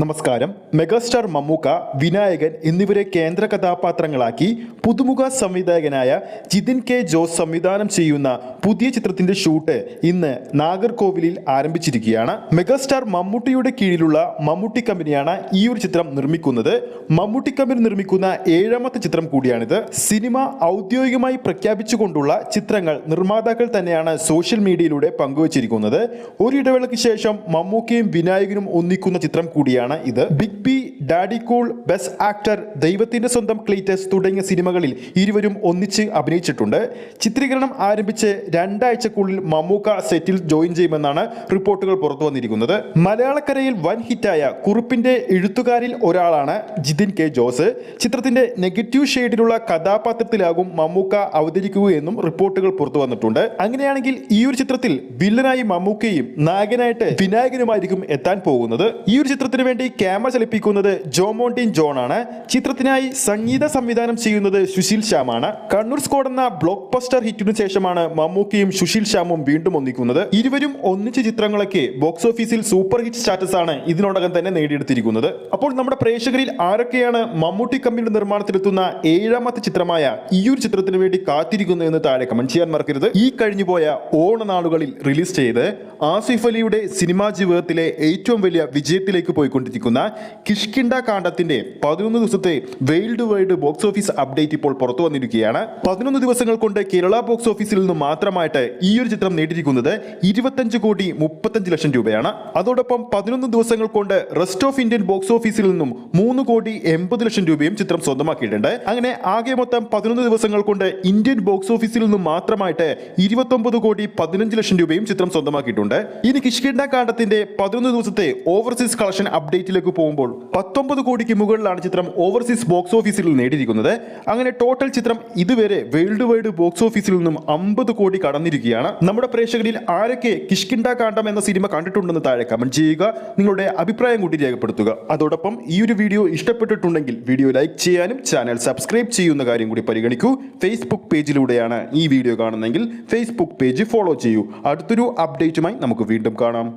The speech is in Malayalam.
നമസ്കാരം. മെഗാസ്റ്റാർ മമ്മൂക്ക വിനായകൻ എന്നിവരെ കേന്ദ്ര കഥാപാത്രങ്ങളാക്കി പുതുമുഖ സംവിധായകനായ ജിതിൻ കെ ജോസ് സംവിധാനം ചെയ്യുന്ന പുതിയ ചിത്രത്തിന്റെ ഷൂട്ട് ഇന്ന് നാഗർകോവിലിൽ ആരംഭിച്ചിരിക്കുകയാണ്. മെഗാസ്റ്റാർ മമ്മൂട്ടിയുടെ കീഴിലുള്ള മമ്മൂട്ടി കമ്പനിയാണ് ഈ ഒരു ചിത്രം നിർമ്മിക്കുന്നത്. മമ്മൂട്ടി കമ്പനി നിർമ്മിക്കുന്ന ഏഴാമത്തെ ചിത്രം കൂടിയാണിത്. സിനിമ ഔദ്യോഗികമായി പ്രഖ്യാപിച്ചുകൊണ്ടുള്ള ചിത്രങ്ങൾ നിർമ്മാതാക്കൾ തന്നെയാണ് സോഷ്യൽ മീഡിയയിലൂടെ പങ്കുവച്ചിരിക്കുന്നത്. ഒരു ഇടവേളയ്ക്ക് ശേഷം മമ്മൂക്കയും വിനായകനും ഒന്നിക്കുന്ന ചിത്രം കൂടിയാണ് ഇത്. Big B Daddy Cool Best Actor Daivathinte Swantham Cleetus തുടങ്ങിയ സിനിമകളിൽ ഇരുവരും ഒന്നിച്ച് അഭിനയിച്ചിട്ടുണ്ട്. ചിത്രീകരണം ആരംഭിച്ച് രണ്ടാഴ്ചക്കുള്ളിൽ മമ്മൂക്ക സെറ്റിൽ ജോയിൻ ചെയ്യുമെന്നാണ് റിപ്പോർട്ടുകൾ പുറത്തു വന്നിരിക്കുന്നത്. മലയാളക്കരയിൽ വൻ ഹിറ്റായ കുറുപ്പിന്റെ എഴുത്തുകാരിൽ ഒരാളാണ് ജിതിൻ കെ ജോസ്. ചിത്രത്തിന്റെ നെഗറ്റീവ് ഷെയ്ഡിലുള്ള കഥാപാത്രത്തിലാകും മമ്മൂക്ക അവതരിക്കുകയെന്നും റിപ്പോർട്ടുകൾ പുറത്തു വന്നിട്ടുണ്ട്. അങ്ങനെയാണെങ്കിൽ ഈ ഒരു ചിത്രത്തിൽ വില്ലനായി മമ്മൂക്കയും നായകനായിട്ട് വിനായകനുമായിരിക്കും എത്താൻ പോകുന്നത്. ഈ ഒരു ചിത്രത്തിന് വേണ്ടി ക്യാമറ ചലിപ്പിക്കുന്നത് ജോമോണ്ടിൻ ജോൺ ആണ്. ചിത്രത്തിനായി സംഗീത സംവിധാനം ചെയ്യുന്നത് സുശീൽ ശ്യാമാണ്. കണ്ണൂർ സ്കോഡ് എന്ന ബ്ലോക്ക് ബസ്റ്റർ ഹിറ്റിനു ശേഷമാണ് മമ്മൂക്കയും സുശീൽ ശ്യാമും വീണ്ടും ഒന്നിക്കുന്നത്. ഇരുവരും ഒന്നിച്ച ചിത്രങ്ങളൊക്കെ ബോക്സ് ഓഫീസിൽ സൂപ്പർ ഹിറ്റ് സ്റ്റാറ്റസ് ആണ് ഇതിനോടകം തന്നെ നേടിയെടുത്തിരിക്കുന്നത്. അപ്പോൾ നമ്മുടെ പ്രേക്ഷകരിൽ ആരൊക്കെയാണ് മമ്മൂട്ടി കമ്പനിയുടെ നിർമ്മാണത്തിലെത്തുന്ന ഏഴാമത്തെ ചിത്രമായ ഈ ഒരു ചിത്രത്തിന് വേണ്ടി കാത്തിരിക്കുന്നു എന്ന് താഴെ കമന്റ് ചെയ്യാൻ മറക്കരുത്. ഈ കഴിഞ്ഞുപോയ ഓണനാളുകളിൽ റിലീസ് ചെയ്ത് ആസിഫ് അലിയുടെ സിനിമാ ജീവിതത്തിലെ ഏറ്റവും വലിയ വിജയത്തിലേക്ക് പോയിക്കൊണ്ടിരിക്കുന്ന കിഷ്കിണ്ട കാണ്ഡത്തിന്റെ പതിനൊന്ന് ദിവസത്തെ world wide box office update ഇപ്പോൾ പുറത്തു വന്നിരിക്കുകയാണ്. പതിനൊന്ന് ദിവസങ്ങൾ കൊണ്ട് കേരള ബോക്സ് ഓഫീസിൽ നിന്ന് മാത്രമായിട്ട് ഈ ഒരു ചിത്രം നേടിയിരിക്കുന്നത് ഇരുപത്തഞ്ച് കോടി മുപ്പത്തഞ്ച് ലക്ഷം രൂപയാണ്. അതോടൊപ്പം പതിനൊന്ന് ദിവസങ്ങൾ കൊണ്ട് റെസ്റ്റ് ഓഫ് ഇന്ത്യൻ ബോക്സ് ഓഫീസിൽ നിന്നും മൂന്ന് കോടി എൺപത് ലക്ഷം രൂപയും ചിത്രം സ്വന്തമാക്കിയിട്ടുണ്ട്. അങ്ങനെ ആകെ മൊത്തം പതിനൊന്ന് ദിവസങ്ങൾ കൊണ്ട് ഇന്ത്യൻ ബോക്സ് ഓഫീസിൽ നിന്നും മാത്രമായിട്ട് ഇരുപത്തൊമ്പത് കോടി പതിനഞ്ച് ലക്ഷം രൂപയും ചിത്രം സ്വന്തമാക്കിയിട്ടുണ്ട്. ഇനി കിഷ്കിണ്ട കാണ്ഡത്തിന്റെ പതിനൊന്ന് ദിവസത്തെ ഓവർസീസ് കളക്ഷൻ അപ്ഡേറ്റിലേക്ക് പോകുമ്പോൾ പത്തൊമ്പത് കോടിക്ക് മുകളിലാണ് ചിത്രം ഓവർസീസ് ബോക്സ് ഓഫീസിൽ നേടിയിരിക്കുന്നത്. അങ്ങനെ ടോട്ടൽ ചിത്രം ഇതുവരെ വേൾഡ് വൈഡ് ബോക്സ് ഓഫീസിൽ നിന്നും അമ്പത് കോടി കടന്നിരിക്കുകയാണ്. നമ്മുടെ പ്രേക്ഷകരിൽ ആരൊക്കെ കിഷ്കിണ്ട കാണ്ടം എന്ന സിനിമ കണ്ടിട്ടുണ്ടെന്ന് താഴെ കമന്റ് ചെയ്യുക. നിങ്ങളുടെ അഭിപ്രായം കൂടി രേഖപ്പെടുത്തുക. അതോടൊപ്പം ഈ ഒരു വീഡിയോ ഇഷ്ടപ്പെട്ടിട്ടുണ്ടെങ്കിൽ വീഡിയോ ലൈക്ക് ചെയ്യാനും ചാനൽ സബ്സ്ക്രൈബ് ചെയ്യുന്ന കാര്യം കൂടി പരിഗണിക്കൂ. ഫേസ്ബുക്ക് പേജിലൂടെയാണ് ഈ വീഡിയോ കാണുന്നതെങ്കിൽ ഫേസ്ബുക്ക് പേജ് ഫോളോ ചെയ്യൂ. അടുത്തൊരു അപ്ഡേറ്റുമായി നമുക്ക് വീണ്ടും കാണാം.